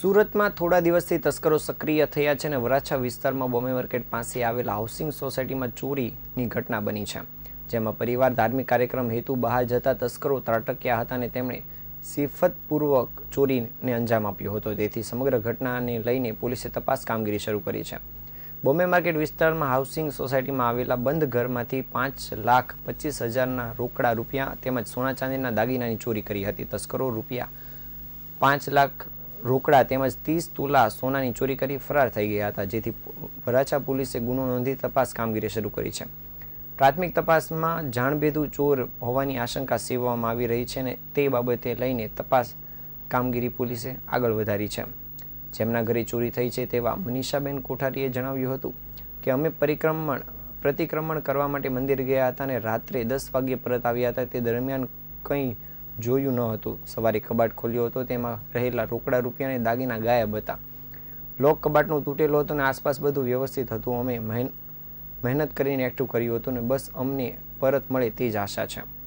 સુરતમાં થોડા દિવસથી તસ્કરો સક્રિય થયા છે અને વરાછા વિસ્તારમાં બોમ્બે માર્કેટ પાસે આવેલા હાઉસિંગ સોસાયટીમાં ચોરીની ઘટના બની છે, જેમાં પરિવાર ધાર્મિક કાર્યક્રમ હેતુ બહાર જતા તસ્કરો ત્રાટક્યા હતા અને તેમણે સિફતપૂર્વક ચોરીને અંજામ આપ્યો હતો. તેથી સમગ્ર ઘટનાને લઈને પોલીસે તપાસ કામગીરી શરૂ કરી છે. બોમ્બે માર્કેટ વિસ્તારમાં હાઉસિંગ સોસાયટીમાં આવેલા બંધ ઘરમાંથી પાંચ લાખ પચીસ હજારના રોકડા રૂપિયા તેમજ સોના ચાંદીના દાગીનાની ચોરી કરી હતી. તસ્કરો રૂપિયા પાંચ લાખ રોકડા તેમજ ત્રીસ તુલા સોનાની ચોરી કરી ફરાર થઈ ગયા હતા, જેથી વરાછા પોલીસે ગુનો નોંધી તપાસ કામગીરી શરૂ કરી છે. પ્રાથમિક તપાસમાં જાણભેદુ ચોર હોવાની આશંકા સેવવામાં આવી રહી છે અને તે બાબતે લઈને તપાસ કામગીરી પોલીસે આગળ વધારી છે. જેમના ઘરે ચોરી થઈ છે તેવા મનીષાબેન કોઠારીએ જણાવ્યું હતું કે અમે પરિક્રમણ, પ્રતિક્રમણ કરવા માટે મંદિર ગયા હતા અને રાત્રે દસ વાગ્યે પરત આવ્યા હતા. તે દરમિયાન કંઈ જોયું ન હતું. સવારે કબાટ ખોલ્યો હતો. તેમાં રહેલા રોકડા રૂપિયા અને દાગીના ગાયબ હતા. લોક કબાટનું તૂટેલું હતું અને આસપાસ બધું વ્યવસ્થિત હતું. અમે મહેન- મહેનત કરીને એકઠું કર્યું હતું ને બસ અમને પરત મળે તે જ આશા છે.